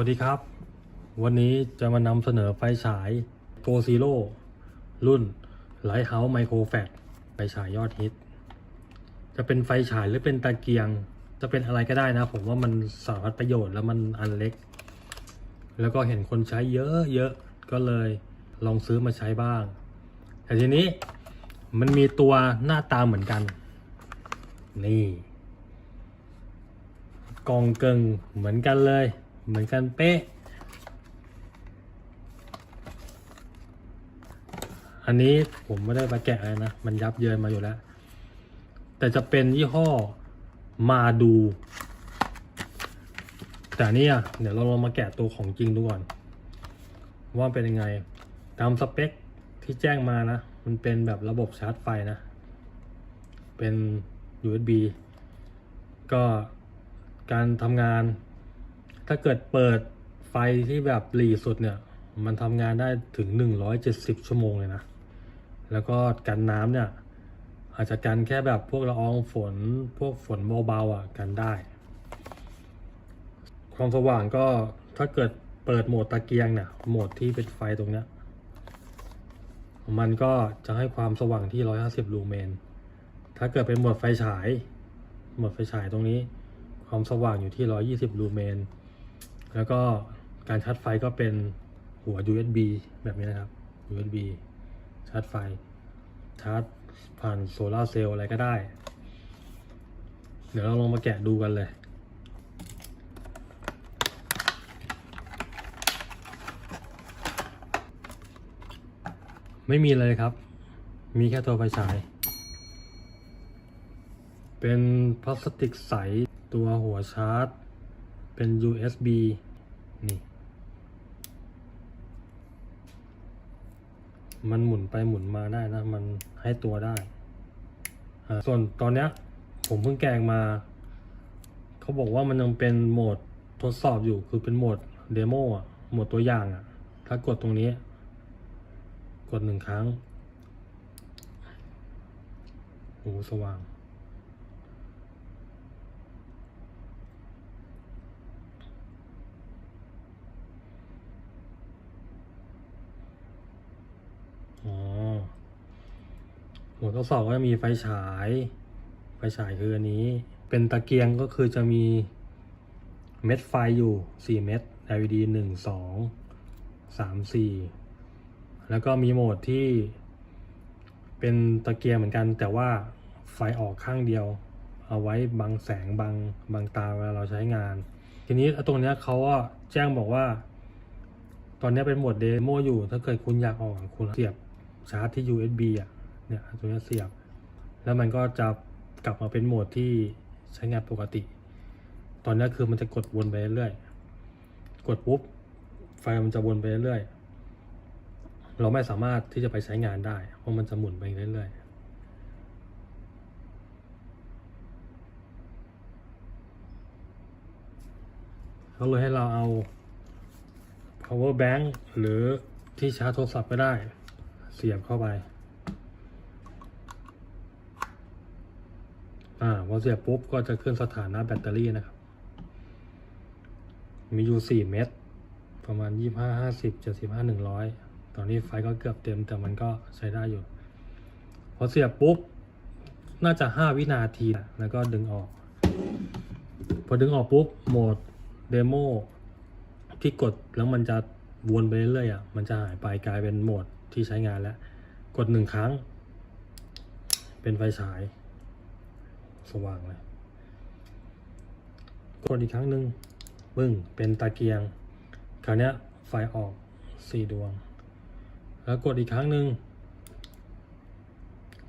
วัสดีครับ วันนี้จะมานำเสนอไฟฉาย Go Zero รุ่น Lighthouse Micro f a t ไฟฉายยอดฮิต จะเป็นไฟฉายหรือเป็นตะเกียง จะเป็นอะไรก็ได้นะ ผมว่ามันสารพัดประโยชน์แล้วมันอันเล็ก แล้วก็เห็นคนใช้เยอะเยอะก็เลยลองซื้อมาใช้บ้าง แต่ทีนี้มันมีตัวหน้าตาเหมือนกัน นี่กองเกิงเหมือนกันเลย เหมือนกันเป๊ะ อันนี้ผมไม่ได้มาแกะเลยนะ มันยับเยินมาอยู่แล้ว แต่จะเป็นยี่ห้อมาดู แต่นนี่อะเดี๋ยวเราลองมาแกะตัวของจริงดูก่อน ว่าเป็นยังไง ตามสเปคที่แจ้งมานะ มันเป็นแบบระบบชาร์จไฟนะ เป็น USB ก็การทำงาน ถ้าเกิดเปิดไฟที่แบบหลีสุดเนี่ย มันทำงานได้ถึง 170 ชั่วโมงเลยนะ แล้วก็กันน้ำเนี่ย อาจจะกันแค่แบบพวกละอองฝนพวกฝนเบาๆอะกันได้ ความสว่างก็ถ้าเกิดเปิดโหมดตะเกียงเนี่ยโหมดที่เป็นไฟตรงเนี้ยมันก็จะให้ความสว่างที่ 150 ลูเมน ถ้าเกิดเป็นโหมดไฟฉาย โหมดไฟฉายตรงนี้ ความสว่างอยู่ที่ 120 ลูเมน แล้วก็การชาร์จไฟก็เป็นหัว USB แบบนี้นะครับ USB ชาร์จไฟ ชาร์จผ่านโซลาร์เซลล์อะไรก็ได้ เดี๋ยวเราลองมาแกะดูกันเลยไม่มีเลยครับ มีแค่ตัวไฟฉาย เป็นพลาสติกใส ตัวหัวชาร์จ เป็น USB นี่มันหมุนไปหมุนมาได้นะ มันให้ตัวได้ ส่วนตอนเนี้ย ผมเพิ่งแกงมา เขาบอกว่ามันยังเป็นโหมดทดสอบอยู่ คือเป็นโหมดเดโมอะ โหมดตัวอย่างอะ ถ้ากดตรงนี้ กดหนึ่งครั้ง โอ้สว่าง อ๋อหั วทดสอบก็จะมีไฟฉาย ไฟฉายคืออันนี้ เป็นตะเกียงก็คือจะมีเม็ดไฟอยู่ 4 เม็ด LED 1 2 3 4 แล้วก็มีโหมดที่เป็นตะเกียงเหมือนกัน แต่ว่าไฟออกข้างเดียว เอาไว้บังแสงบังบังตาเวลาเราใช้งาน ทีนี้ตรงนี้เขาก็แจ้งบอกว่า ตอนนี้เป็นโหมดเดโมอยู่ ถ้าเกิดคุณอยากออกคุณเสียบชาร์จที่ USB อะ เนี่ยตัวนี้เสียบ แล้วมันก็จะกลับมาเป็นโหมดที่ใช้งานปกติ ตอนนี้คือมันจะกดวนไปเรื่อยๆกดปุ๊บไฟมันจะวนไปเรื่อยๆเราไม่สามารถที่จะไปใช้งานได้ เพราะมันจะหมุนไปเรื่อยๆเขาเลยให้เราเอา power bank หรือที่ชาร์จโทรศัพท์ก็ได้ เสียบเข้าไป อ่าพอเสียบปุ๊บก็จะขึ้นสถานะแบตเตอรี่นะครับ มีอยู่สี่เม็ดประมาณยี่ห้าห้าสิบเจ็ดสิบห้าหนึ่งร้อยตอนนี้ไฟก็เกือบเต็มแต่มันก็ใช้ได้อยู่ พอเสียบปุ๊บ น่าจะห้าวินาทีนะแล้วก็ดึงออก พอดึงออกปุ๊บ โหมดเดโมที่กดแล้วมันจะวนไปเรื่อยๆอะ มันจะหายไปกลายเป็นโหมดที่ใช้งานแล้ว กดหนึ่งครั้ง เป็นไฟฉาย สว่างเลยกดอีกครั้งหนึ่งปึ้งเป็นตะเกียง คราวนี้ไฟออกสี่ดวง แล้วกดอีกครั้งหนึ่ง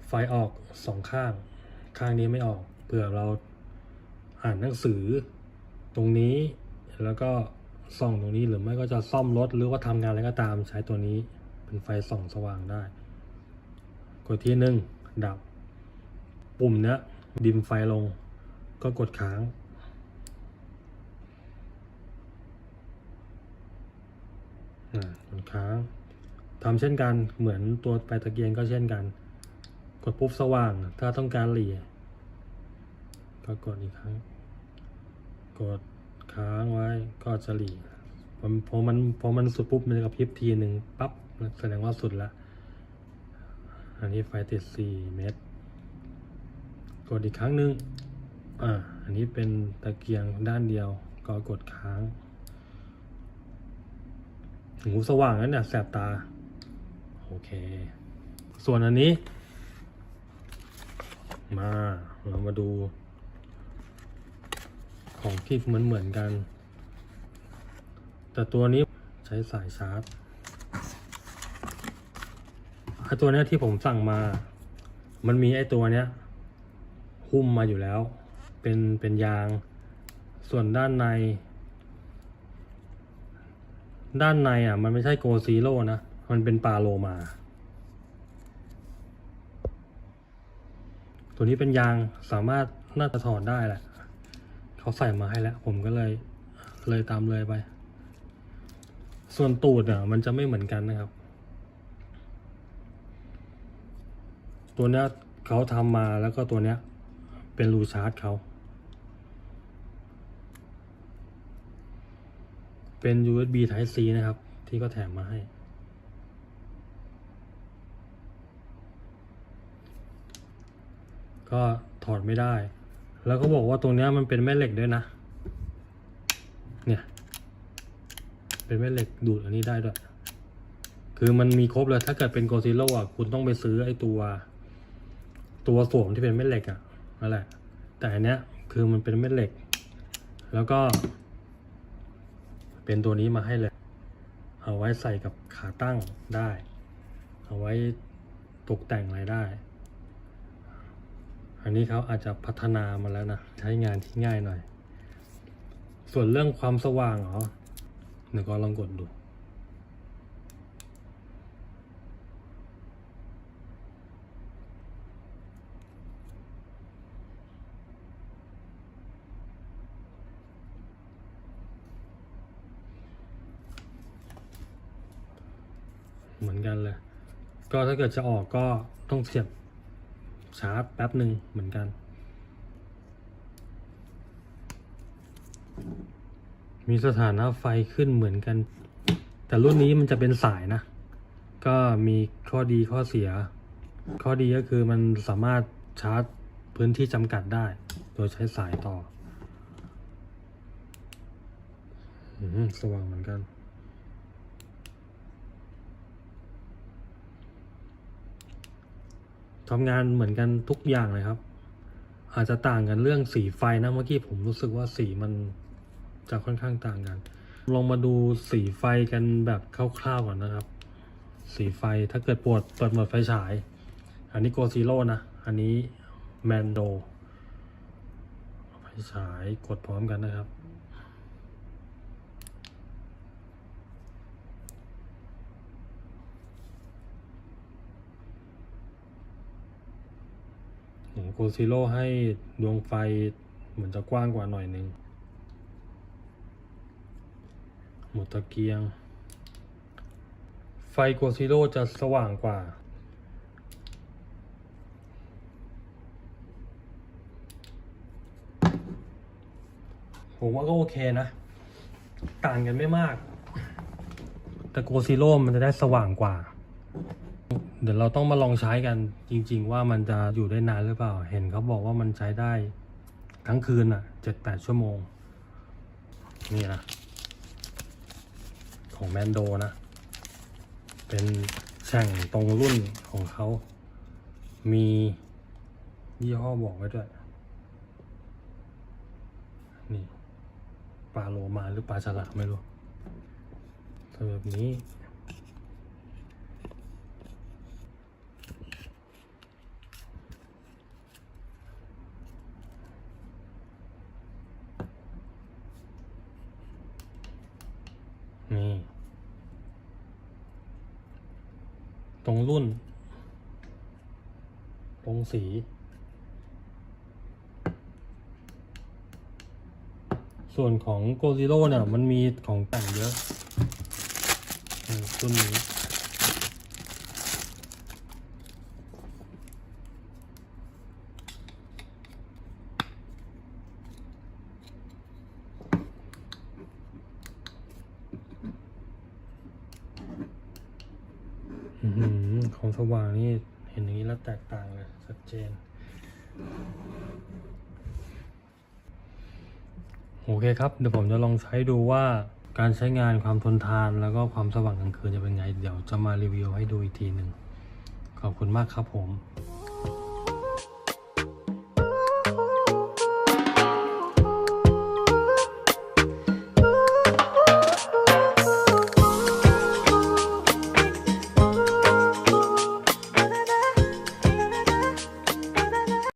ไฟออกสองข้าง ข้างนี้ไม่ออกเผื่อเราอ่านหนังสือตรงนี้แล้วก็ส่องตรงนี้หรือไม่ก็จะซ่อมรถหรือว่าทำงานอะไรก็ตามใช้ตัวนี้เป็นไฟส่องสว่างได้ กดที่หนึ่งดับ ปุ่มเนี้ย ดิมไฟลง ก็กดค้าง กดค้างทำเช่นกันเหมือนตัวไปตะเกียงก็เช่นกัน กดปุ๊บสว่าง ถ้าต้องการหลีก็กดอีกครั้ง กดค้างไว้ก็จะหลีพอพอมันพอมันสุดปุ๊บมันจะกระพริบทีหนึ่งปั๊บแสดงว่าสุดละอันนี้ไฟติดสี่เมตร กดอีกครั้งหนึ่งอ่าอันนี้เป็นตะเกียงด้านเดียว ก็กดค้างหูสว่างนั้นเนี่ยแสบตา โอเค ส่วนอันนี้ มาเรามาดู ของที่เหมือนเหมือนกัน แต่ตัวนี้ใช้สายชาร์จไอตัวเนี้ยที่ผมสั่งมา มันมีไอตัวเนี้ย หุ้มมาอยู่แล้ว เป็นเป็นยาง ส่วนด้านใน ด้านในอะ มันไม่ใช่โกซีโร่นะ มันเป็นปาโลมา ตัวนี้เป็นยางสามารถน่าจะถอดได้แหละ เขาใส่มาให้แล้ว ผมก็เลยเลยตามเลยไป ส่วนตูดอะ มันจะไม่เหมือนกันนะครับตัวเนี้ยเขาทำมาแล้วก็ตัวเนี้ย เป็นรูชาร์จเขา เป็น USB Type C นะครับ ที่ก็แถมมาให้ ก็ถอดไม่ได้ แล้วก็บอกว่าตรงนี้มันเป็นแม่เหล็กด้วยนะ เนี่ย เป็นแม่เหล็กดูดอันนี้ได้ด้วย คือมันมีครบเลย ถ้าเกิดเป็นโกซิโ a อะ คุณต้องไปซื้อไอ้ตัว ตัวสวมที่เป็นแม่เหล็กอะ นั่นแหละ แต่อันเนี้ยคือมันเป็นแม่เหล็ก แล้วก็ เป็นตัวนี้มาให้เลย เอาไว้ใส่กับขาตั้งได้ เอาไว้ตกแต่งอะไรได้ อันนี้เขาอาจจะพัฒนามาแล้วนะ ใช้งานที่ง่ายหน่อย ส่วนเรื่องความสว่างเหรอเดี๋ยวก็ลองกดดู เหมือนกันเลย ก็ถ้าเกิดจะออกก็ต้องเสียบชาร์จแป๊บหนึ่งเหมือนกัน มีสถานะไฟขึ้นเหมือนกัน แต่รุ่นนี้มันจะเป็นสายนะ ก็มีข้อดีข้อเสีย ข้อดีก็คือมันสามารถชาร์จพื้นที่จำกัดได้ โดยใช้สายต่ออืมสว่างเหมือนกัน ทำงานเหมือนกันทุกอย่างเลยครับ อาจจะต่างกันเรื่องสีไฟนะเมื่อกี้ผมรู้สึกว่าสีมันจะค่อนข้างต่างกัน ลองมาดูสีไฟกันแบบคร่าวๆก่อนนะครับ สีไฟถ้าเกิดปวดเปิดหมดไฟฉาย อันนี้โกซีโร่นะ อันนี้แมนโดไฟฉายกดพร้อมกันนะครับ โกซิโร่ให้ดวงไฟเหมือนจะกว้างกว่าหน่อยหนึ่งหมดตะเกียง ไฟโกซิโร่จะสว่างกว่าผมว่าก็โอเคนะ ต่างกันไม่มาก แต่โกซิโร่มันจะได้สว่างกว่า เดี๋ยวเราต้องมาลองใช้กันจริง ๆ ว่ามันจะอยู่ได้นานหรือเปล่า เห็นเขาบอกว่ามันใช้ได้ทั้งคืนอะเจ็ดแปดชั่วโมง นี่นะ ของแมนโดนะ เป็นแช่งตรงรุ่นของเขา มียี่ห้อบอกไว้ด้วย นี่ปลาโลมาหรือปลาฉลามไม่รู้ทำแบบนี้ ต รงรุ่น ตรงสี ส่วนของโกซิโร่เนี่ย มันมีของแต่งเยอะอืมรุ่นนี้ สว่างนี่เห็นอย่างนี้แล้วแตกต่างเลยชัดเจน โอเคครับ เดี๋ยวผมจะลองใช้ดูว่าการใช้งานความทนทานแล้วก็ความสว่างกลางคืนจะเป็นไง เดี๋ยวจะมารีวิวให้ดูอีกทีหนึ่งขอบคุณมากครับผม「